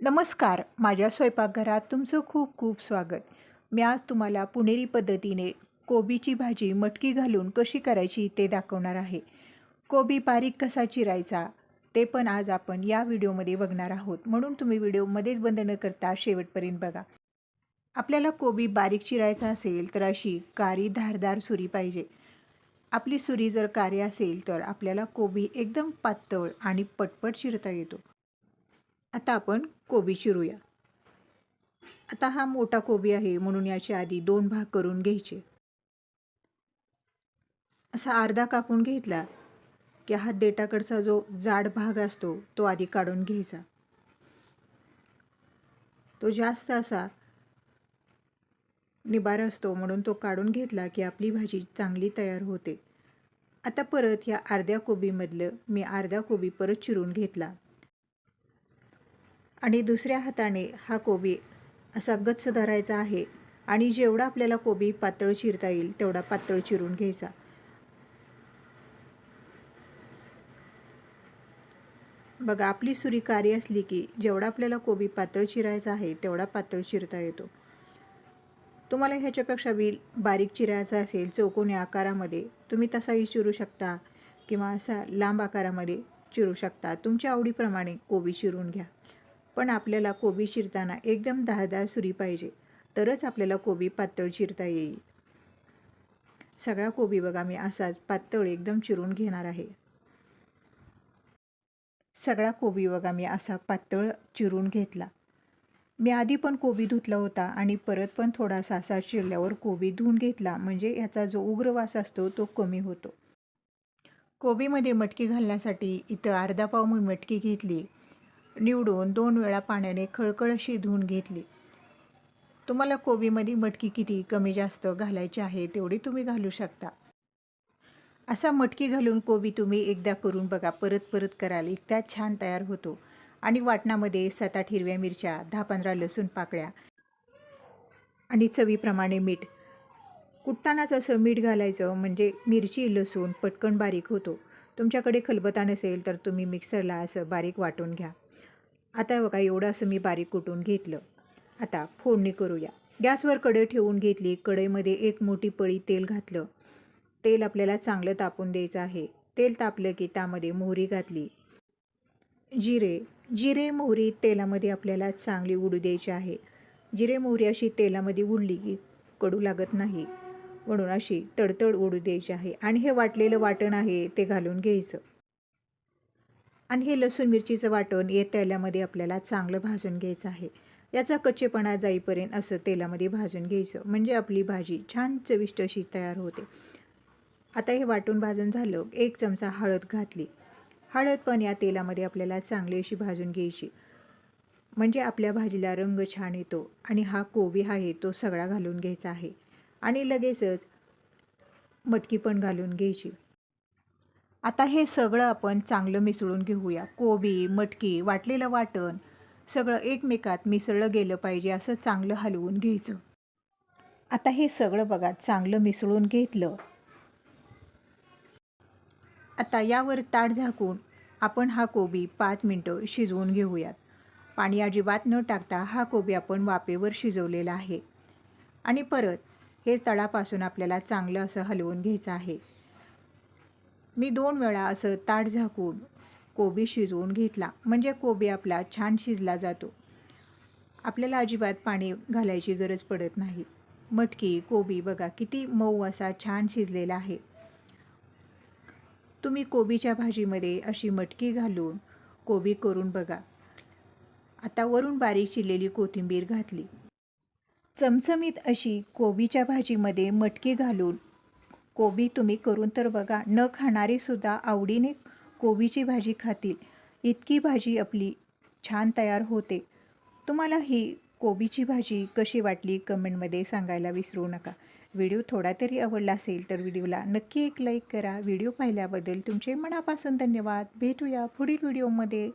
नमस्कार माझ्या स्वयंपाकघरात तुमचं खूप खूप स्वागत. मी आज तुम्हाला पुणेरी पद्धतीने कोबीची भाजी मटकी घालून कशी करायची ते दाखवणार आहे. कोबी बारीक कसा चिरायचा ते पण आज आपण या व्हिडिओमध्ये बघणार आहोत. म्हणून तुम्ही व्हिडिओमध्येच बंद न करता शेवटपर्यंत बघा. आपल्याला कोबी बारीक चिरायचा असेल तर अशी कारी धारदार सुरी पाहिजे. आपली सुरी जर कारी असेल तर आपल्याला कोबी एकदम पातळ आणि पटपट चिरता येतो. आता आपण कोबी चिरूया. आता हा मोठा कोबी आहे म्हणून याच्या आधी दोन भाग करून घ्यायचे. असा अर्धा कापून घेतला की हा देटाकडचा जो जाड भाग असतो तो आधी काढून घ्यायचा. तो जास्त असा निबार असतो म्हणून तो काढून घेतला की आपली भाजी चांगली तयार होते. आता परत या अर्ध्या कोबीमधलं मी अर्धा कोबी परत चिरून घेतला. आणि दुसऱ्या हाताने हा कोबी असा गच्च धरायचा आहे आणि जेवढा आपल्याला कोबी पातळ चिरता येईल तेवढा पातळ चिरून घ्यायचा. बघा आपली सुरी कारी असली की जेवढा आपल्याला कोबी पातळ चिरायचा आहे तेवढा पातळ चिरता येतो. तुम्हाला ह्याच्यापेक्षा बी बारीक चिरायचा असेल चौकोनी आकारामध्ये तुम्ही तसाही चिरू शकता किंवा असा लांब आकारामध्ये चिरू शकता. तुमच्या आवडीप्रमाणे कोबी चिरून घ्या. पण आपल्याला कोबी चिरताना एकदम दहादार सुरी पाहिजे. तरच आपल्याला कोबी पातळ चिरता येईल. सगळा कोबी बघा मी असाच पातळ एकदम चिरून घेणार आहे. सगळा कोबी बघा मी असा पातळ चिरून घेतला. मी आधी पण कोबी धुतला होता आणि परत पण थोडासा असा चिरल्यावर कोबी धुवून घेतला. म्हणजे याचा जो उग्रवास असतो तो कमी होतो. कोबीमध्ये मटकी घालण्यासाठी इथं अर्धा पाव मी मटकी घेतली. निवडून दोन वेळा पाण्याने खळखळ अशी धुवून घेतली. तुम्हाला कोबीमध्ये मटकी किती कमी जास्त घालायची आहे तेवढी तुम्ही घालू शकता. असा मटकी घालून कोबी तुम्ही एकदा करून बघा परत परत कराल. इतक्या छान तयार होतो. आणि वाटणामध्ये सात आठ हिरव्या मिरच्या दहा पंधरा लसूण पाकळ्या आणि चवीप्रमाणे मीठ. कुटतानाच असं मीठ घालायचं म्हणजे मिरची लसूण पटकन बारीक होतो. तुमच्याकडे खलबता नसेल तर तुम्ही मिक्सरला असं बारीक वाटून घ्या. आता बघा एवढं असं मी बारीक कुटून घेतलं. आता फोडणी करूया. गॅसवर कढई ठेवून घेतली. कढईमध्ये एक मोठी पळी तेल घातलं. तेल आपल्याला चांगलं तापून द्यायचं आहे. तेल तापलं की त्यामध्ये मोहरी घातली. जिरे. जिरे मोहरी तेलामध्ये आपल्याला चांगली उडू द्यायची आहे. जिरे मोहरी अशी तेलामध्ये उडली की कडू लागत नाही. म्हणून अशी तडतड उडू द्यायची आहे. आणि हे वाटलेलं वाटण आहे ते घालून घ्यायचं. आणि हे लसूण मिरचीचं वाटण या तेलामध्ये आपल्याला चांगलं भाजून घ्यायचं आहे. याचा कच्चेपणा जाईपर्यंत असं तेलामध्ये भाजून घ्यायचं. म्हणजे आपली भाजी छान चविष्ट अशी तयार होते. आता हे वाटून भाजून झालं. एक चमचा हळद घातली. हळद पण या तेलामध्ये आपल्याला चांगली अशी भाजून घ्यायची. म्हणजे आपल्या भाजीला रंग छान येतो आणि हा कोबी आहे तो सगळा घालून घ्यायचा आहे. आणि लगेचच मटकी पण घालून घ्यायची. आता हे सगळं आपण चांगलं मिसळून घेऊया. कोबी मटकी वाटलेलं वाटण सगळं एकमेकात मिसळलं गेलं पाहिजे असं चांगलं हलवून घ्यायचं. आता हे सगळं बघा चांगलं मिसळून घेतलं. आता यावर ताट झाकून आपण हा कोबी पाच मिनटं शिजवून घेऊयात. पाणी अजिबात न टाकता हा कोबी आपण वापेवर शिजवलेला आहे. आणि परत हे तळापासून आपल्याला चांगलं असं हलवून घ्यायचं आहे. मी दोन वेळा असं ताट झाकून कोबी शिजवून घेतला. म्हणजे कोबी आपला छान शिजला जातो. आपल्याला अजिबात पाणी घालायची गरज पडत नाही. मटकी कोबी बघा किती मऊ असा छान शिजलेला आहे. तुम्ही कोबीच्या भाजीमध्ये अशी मटकी घालून कोबी करून बघा. आता वरून बारीक चिरलेली कोथिंबीर घातली. चमचमीत अशी कोबीच्या भाजीमध्ये मटकी घालून कोबी तुम्ही करून तर बघा. न खाणारेसुद्धा आवडीने कोबीची भाजी खातील. इतकी भाजी आपली छान तयार होते. तुम्हाला ही कोबीची भाजी कशी वाटली कमेंटमध्ये सांगायला विसरू नका. व्हिडिओ थोडा तरी आवडला असेल तर व्हिडिओला नक्की एक लाईक करा. व्हिडिओ पाहिल्याबद्दल तुमचे मनापासून धन्यवाद. भेटूया पुढील व्हिडिओमध्ये.